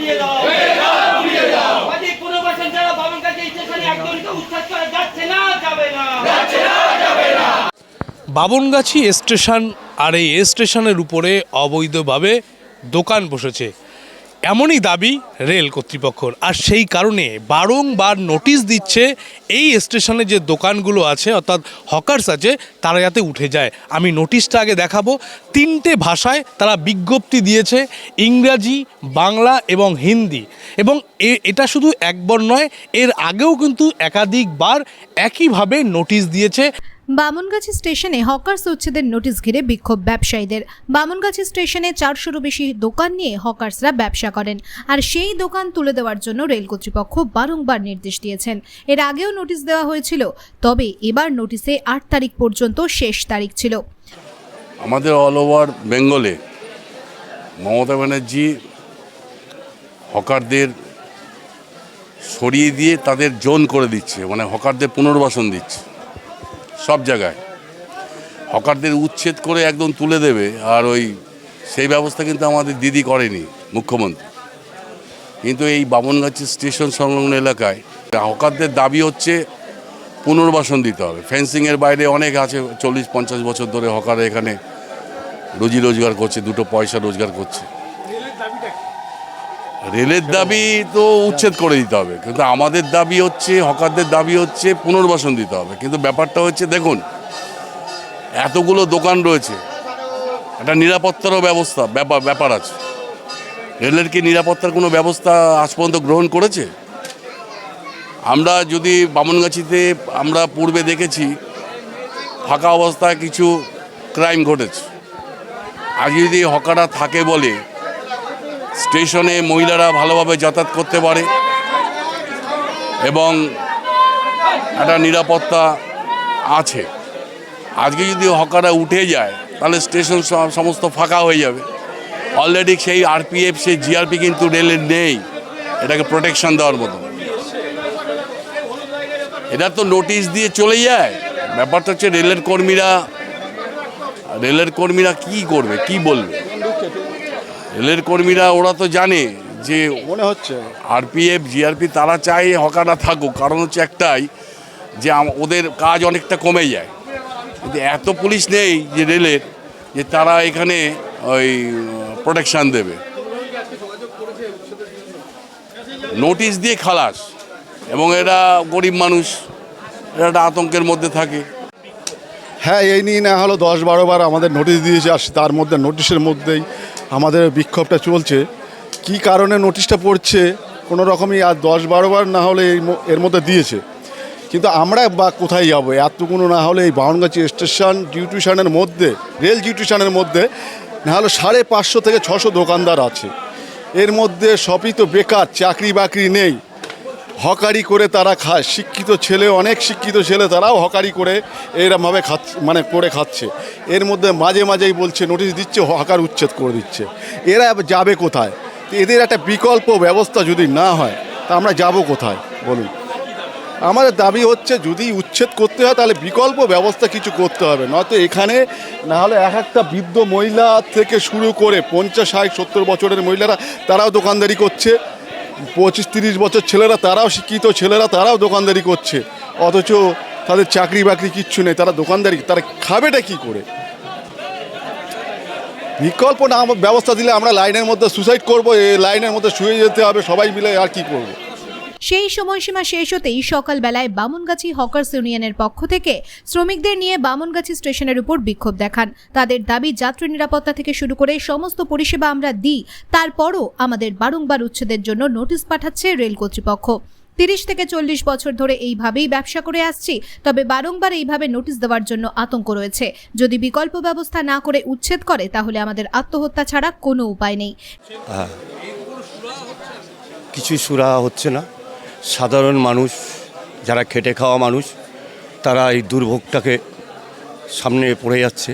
উড়িয়ে দাও। মাঝে কোনো বাসন যারা বামন কাছে স্টেশনে একজনকে উচ্ছেদ করা যাচ্ছে না যাবে না। বাবনগাছি স্টেশন আর এই স্টেশনের উপরে অবৈধভাবে দোকান বসেছে। এমনই দাবি রেল কর্তৃপক্ষর। আর সেই কারণে বারংবার নোটিশ দিচ্ছে এই স্টেশনে যে দোকানগুলো আছে, অর্থাৎ হকার্স আছে, তারা যাতে উঠে যায়। আমি নোটিশটা আগে দেখাবো। তিনটে ভাষায় তারা বিজ্ঞপ্তি দিয়েছে, ইংরাজি, বাংলা এবং হিন্দি। এবং এটা শুধু একবার নয়, এর আগেও কিন্তু একাধিকবার একইভাবে নোটিশ দিয়েছে। বামনগাছি স্টেশনে হকার্স উচ্ছেদের নোটিশ ঘিরে বিক্ষোভ ব্যবসায়ীদের। বামনগাছি স্টেশনে চারশোরও বেশি দোকান নিয়ে হকার্সরা ব্যবসা করেন আর সেই দোকান তুলে দেওয়ার জন্য রেল কর্তৃপক্ষ বারংবার নির্দেশ দিয়েছেন। এর আগেও নোটিশ দেওয়া হয়েছিল, তবে এবার নোটিশে আট তারিখ পর্যন্ত শেষ তারিখ ছিল। আমাদের অল ওভার বেঙ্গলে মমতা ব্যানার্জি হকারদের সরিয়ে দিয়ে তাদের জোন করে দিচ্ছে মানে হকারদের পুনর্বাসন দিচ্ছে। সব জায়গায়। হকারদের উচ্ছেদ করে একদম তুলে দেবে, আর ওই সেই ব্যবস্থা কিন্তু আমাদের দিদি করেনি, মুখ্যমন্ত্রী। কিন্তু এই বামনগাছি স্টেশন সংলগ্ন এলাকায় হকারদের দাবি হচ্ছে পুনর্বাসন দিতে হবে। ফেন্সিংয়ের বাইরে অনেক আছে, চল্লিশ পঞ্চাশ বছর ধরে হকার এখানে রুজি রোজগার করছে, দুটো পয়সা রোজগার করছে। রেলের দাবি তো উচ্ছেদ করে দিতে হবে, কিন্তু আমাদের দাবি হচ্ছে, হকারদের দাবি হচ্ছে পুনর্বাসন দিতে হবে। কিন্তু ব্যাপারটা হচ্ছে, দেখুন, এতগুলো দোকান রয়েছে, একটা নিরাপত্তারও ব্যবস্থা ব্যাপার ব্যাপার আছে। রেলের কি নিরাপত্তার কোনো ব্যবস্থা আজ পর্যন্ত গ্রহণ করেছে? আমরা যদি বামনগাছিতে আমরা পূর্বে দেখেছি, ফাঁকা অবস্থায় কিছু ক্রাইম ঘটেছে। আজ যদি হকারা থাকে বলে স্টেশনে মহিলারা ভালোভাবে যাতায়াত করতে পারে এবং একটা নিরাপত্তা আছে। আজকে যদি হকারা উঠে যায়, তাহলে স্টেশন সমস্ত ফাঁকা হয়ে যাবে। অলরেডি সেই আরপিএফ সেই জিআরপি কিন্তু রেলের নেই। এটাকে প্রোটেকশন দেওয়ার মতো। এটা তো নোটিশ দিয়ে চলে যায়। ব্যাপারটা হচ্ছে রেলের কর্মীরা রেলের কর্মীরা কি করবে, কি বলবে? রেলের কর্মীরা ওরা তো জানে যে মনে হচ্ছে। আরপিএফ জিআরপি তারা চায় হকাররা থাকুক। কারণ হচ্ছে একটাই যে ওদের কাজ অনেকটা কমে যায়। কিন্তু এত পুলিশ নেই যে রেলের যে তারা এখানে ওই প্রোটেকশান দেবে। নোটিশ দিয়ে খালাস। এবং এরা গরিব মানুষ এরা একটা আতঙ্কের মধ্যে থাকে। হ্যাঁ এই নিয়ে না হলো দশ বারো বার আমাদের নোটিশ দিয়েছে আর তার মধ্যে নোটিশের মধ্যেই আমাদের বিক্ষোভটা চলছে, কি কারণে নোটিশটা পড়ছে, কোনো রকমই আর দশ বারোবার না হলে এই এর মধ্যে দিয়েছে। কিন্তু আমরা বা কোথায় যাব? এতটুকুনো না হলে এই বাউনগাছি স্টেশন, ডিউটিশনের মধ্যে, রেল ডিউটিশনের মধ্যে, না হলে সাড়ে পাঁচশো থেকে ছশো দোকানদার আছে। এর মধ্যে সবই তো বেকার, চাকরি বাকরি নেই। হকারি করে তারা খায়। শিক্ষিত ছেলে, অনেক শিক্ষিত ছেলে তারাও হকারি করে এরমভাবে খাচ্ছে মানে করে খাচ্ছে। এর মধ্যে মাঝে মাঝেই বলছে নোটিশ দিচ্ছে, হকার উচ্ছেদ করে দিচ্ছে। এরা যাবে কোথায়? এদের একটা বিকল্প ব্যবস্থা যদি না হয়, তা আমরা যাব কোথায়? বলুন। আমাদের দাবি হচ্ছে, যদি উচ্ছেদ করতে হয়, তাহলে বিকল্প ব্যবস্থা কিছু করতে হবে। নয়তো এখানে না হলে এক একটা বৃদ্ধ মহিলা থেকে শুরু করে পঞ্চাশ, ষাট, সত্তর বছরের মহিলারা, তারাও দোকানদারি করছে। পঁচিশ তিরিশ বছর ছেলেরা তারাও শিক্ষিত, ছেলেরা তারাও দোকানদারি করছে। অথচ তাদের চাকরি বাকরি কিচ্ছু নেই, তারা দোকানদারি, তারা খাবেটা কি করে? বিকল্প না, ব্যবস্থা দিলে আমরা লাইনের মধ্যে সুসাইড করব এই লাইনের মধ্যে শুয়ে যেতে হবে, সবাই মিলে আর কি করব? সেই সময়সীমা শেষ হতেই সকালবেলায় বামনগাছি হকার্স ইউনিয়নের পক্ষ থেকে শ্রমিকদের নিয়ে বামনগাছি স্টেশনের উপর বিক্ষোভ দেখান। তাদের দাবি, যাত্রী নিরাপত্তা থেকে শুরু করে সমস্ত পরিষেবা আমরা দিই, তারপরও আমাদের বারংবার উচ্ছেদের জন্য নোটিশ পাঠাচ্ছে রেল কর্তৃপক্ষ। তিরিশ থেকে চল্লিশ বছর ধরে এইভাবেই ব্যবসা করে আসছি, তবে বারংবার এইভাবে নোটিশ দেওয়ার জন্য আতঙ্ক রয়েছে। যদি বিকল্প ব্যবস্থা না করে উচ্ছেদ করে, তাহলে আমাদের আত্মহত্যা ছাড়া কোনো উপায় নেই। কিছুই সুরা হচ্ছে না। সাধারণ মানুষ, যারা খেটে খাওয়া মানুষ, তারা এই দুর্ভোগটাকে সামনে পড়ে যাচ্ছে।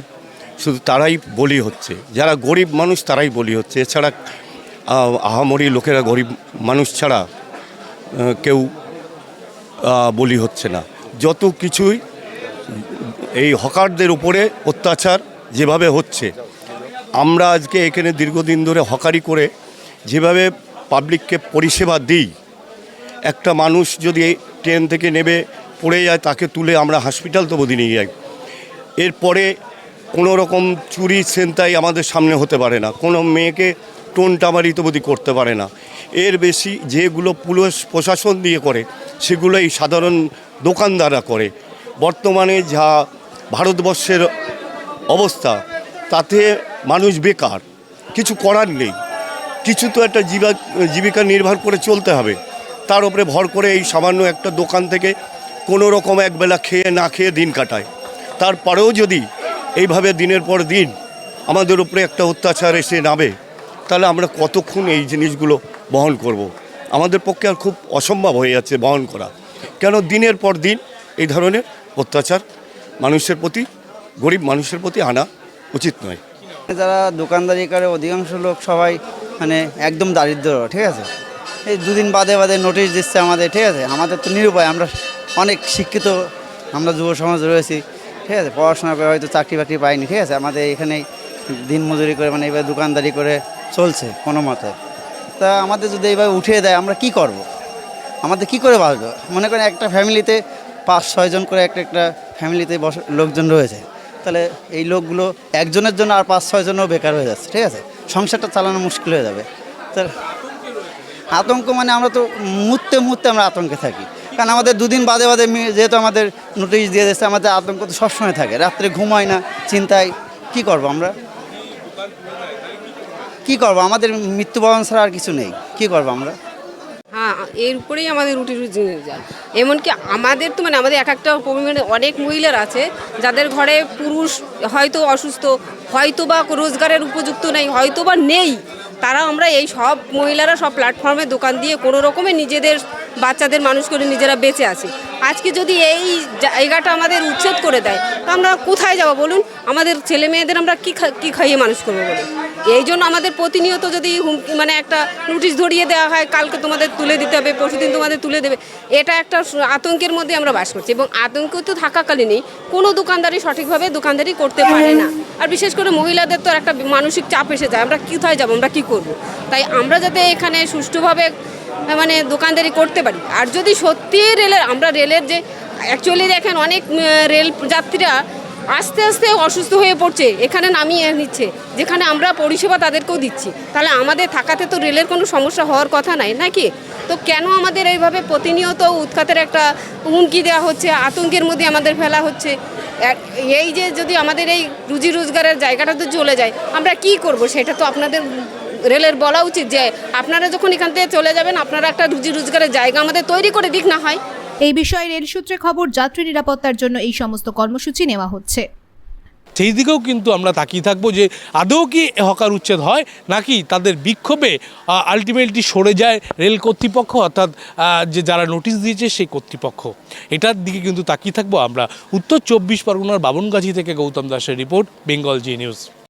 শুধু তারাই বলি হচ্ছে। যারা গরিব মানুষ, তারাই বলি হচ্ছে। এছাড়া আহামরি লোকেরা গরিব মানুষ ছাড়া কেউ বলি হচ্ছে না। যত কিছুই এই হকারদের উপরে অত্যাচার যেভাবে হচ্ছে, আমরা আজকে এখানে দীর্ঘদিন ধরে হকারি করে যেভাবে পাবলিককে পরিষেবা দিই একটা মানুষ যদি ট্রেন থেকে নেবে, পড়ে যায়, তাকে তুলে আমরা হসপিটাল তো বদি নিয়ে যাই। এরপরে কোনো রকম চুরি, ছিনতাই আমাদের সামনে হতে পারে না। কোনো মেয়েকে টোন টামারি তবদি করতে পারে না। এর বেশি যেগুলো পুলিশ প্রশাসন দিয়ে করে সেগুলো এই সাধারণ দোকানদাররা করে। বর্তমানে যা ভারতবর্ষের অবস্থা, তাতে মানুষ বেকার। কিছু করার নেই। কিছু তো একটা জীবা, জীবিকা নির্ভর করে চলতে হবে। তার উপরে ভর করে এই সামান্য একটা দোকান থেকে কোনো রকম একবেলা খেয়ে না খেয়ে দিন কাটায়। তারপরেও যদি এইভাবে দিনের পর দিন আমাদের উপরে একটা অত্যাচার এসে নামে, তাহলে আমরা কতক্ষণ এই জিনিসগুলো বহন করব। আমাদের পক্ষে আর খুব অসম্ভব হয়ে যাচ্ছে বহন করা। কেন দিনের পর দিন এই ধরনের অত্যাচার মানুষের প্রতি, গরিব মানুষের প্রতি আনা উচিত নয়। যারা দোকানদারি করে অধিকাংশ লোক সবাই মানে একদম দারিদ্র ঠিক আছে? এই দুদিন বাদে বাদে নোটিশ দিচ্ছে আমাদের, ঠিক আছে? আমাদের তো নিরুপায়, আমরা অনেক শিক্ষিত, আমরা যুব সমাজ রয়েছি, ঠিক আছে? পড়াশোনা করে হয়তো চাকরি বাকরি পাইনি, ঠিক আছে? আমাদের এখানেই দিন মজুরি করে মানে এইভাবে দোকানদারি করে চলছে কোনো মতে। তা আমাদের যদি এইভাবে উঠিয়ে দেয়, আমরা কি করব। আমাদের কি করে বাঁচবো? মনে করেন একটা ফ্যামিলিতে পাঁচ ছয়জন করে একটা একটা ফ্যামিলিতে বস, লোকজন রয়েছে। তাহলে এই লোকগুলো একজনের জন্য আর পাঁচ ছয়জনও বেকার হয়ে যাচ্ছে, ঠিক আছে? সংসারটা চালানো মুশকিল হয়ে যাবে। তার আতঙ্ক মানে আমরা তো মুহূর্তে মুহূর্তে আমরা আতঙ্কে থাকি। কারণ আমাদের দুদিন বাদে বাদে যেহেতু আমাদের নোটিশ দিয়ে দিচ্ছে আমাদের আতঙ্ক তো সবসময় থাকে। রাত্রে ঘুমায় না, চিন্তায় কি করব আমরা? কি করব? আমাদের মৃত্যুবরণ ছাড়া আর কিছু নেই। কি করব আমরা? হ্যাঁ এর উপরেই আমাদের রুটি রুজি যায় এমনকি আমাদের তো মানে আমাদের এক একটা পরিমাণে অনেক মহিলার আছে, যাদের ঘরে পুরুষ হয়তো অসুস্থ হয়তো বা রোজগারের উপযুক্ত নেই হয়তো বা নেই। তারা আমরা এই সব মহিলারা সব প্ল্যাটফর্মে দোকান দিয়ে কোনো রকমে নিজেদের, বাচ্চাদের, মানুষ করে নিজেরা বেঁচে আছি। আজকে যদি এই জায়গাটা আমাদের উচ্ছেদ করে দেয়, তো আমরা কোথায় যাব বলুন? আমাদের ছেলে মেয়েদের আমরা কী কী খাইয়ে মানুষ করব বলুন? এই জন্য আমাদের প্রতিনিয়ত যদি হুমকি মানে একটা নোটিশ ধরিয়ে দেওয়া হয় কালকে তোমাদের তুলে দিতে হবে পরশুদিন তোমাদের তুলে দেবে এটা একটা আতঙ্কের মধ্যে আমরা বাস করছি এবং আতঙ্ক তো থাকাকালীনই কোনো দোকানদারি সঠিকভাবে দোকানদারি করতে পারে না। আর বিশেষ করে মহিলাদের তো একটা মানসিক চাপ এসে যায় আমরা কোথায় যাব আমরা কি করব? তাই আমরা যাতে এখানে সুষ্ঠুভাবে মানে দোকানদারি করতে পারি। আর যদি সত্যি রেলের আমরা রেলের যে অ্যাকচুয়ালি দেখেন অনেক রেল যাত্রীরা আস্তে আস্তে অসুস্থ হয়ে পড়ছে, এখানে নামিয়ে নিচ্ছে, যেখানে আমরা পরিষেবা তাদেরকেও দিচ্ছি। তাহলে আমাদের থাকাতে তো রেলের কোনো সমস্যা হওয়ার কথা নাই, নাকি? তো কেন আমাদের এইভাবে প্রতিনিয়ত উৎখাতের একটা হুমকি দেওয়া হচ্ছে, আতঙ্কের মধ্যে আমাদের ফেলা হচ্ছে? এই যে যদি আমাদের এই রুজি রোজগারের জায়গাটা তো চলে যায়, আমরা কি করব? সেটা তো আপনাদের রেলের বলা উচিত যে, আপনারা যখন এখান থেকে চলে যাবেন, আপনারা একটা রুজি রোজগারের জায়গা আমাদের তৈরি করে দিক না হয়। এই বিষয়ে রেল সূত্রে খবর, যাত্রী নিরাপত্তার জন্য এই সমস্ত কর্মসূচি নেওয়া হচ্ছে। সেই দিকেও কিন্তু আমরা তাকিয়ে থাকব যে আদৌ কি হকার উচ্ছেদ হয় নাকি তাদের বিক্ষোভে আলটিমেটলি সরে যায় রেল কর্তৃপক্ষ, অর্থাৎ যে যারা নোটিশ দিয়েছে সেই কর্তৃপক্ষ। এটার দিকে কিন্তু তাকিয়ে থাকব আমরা। উত্তর চব্বিশ পরগনার বাবনগাছি থেকে গৌতম দাসের রিপোর্ট, বেঙ্গল জি নিউজ।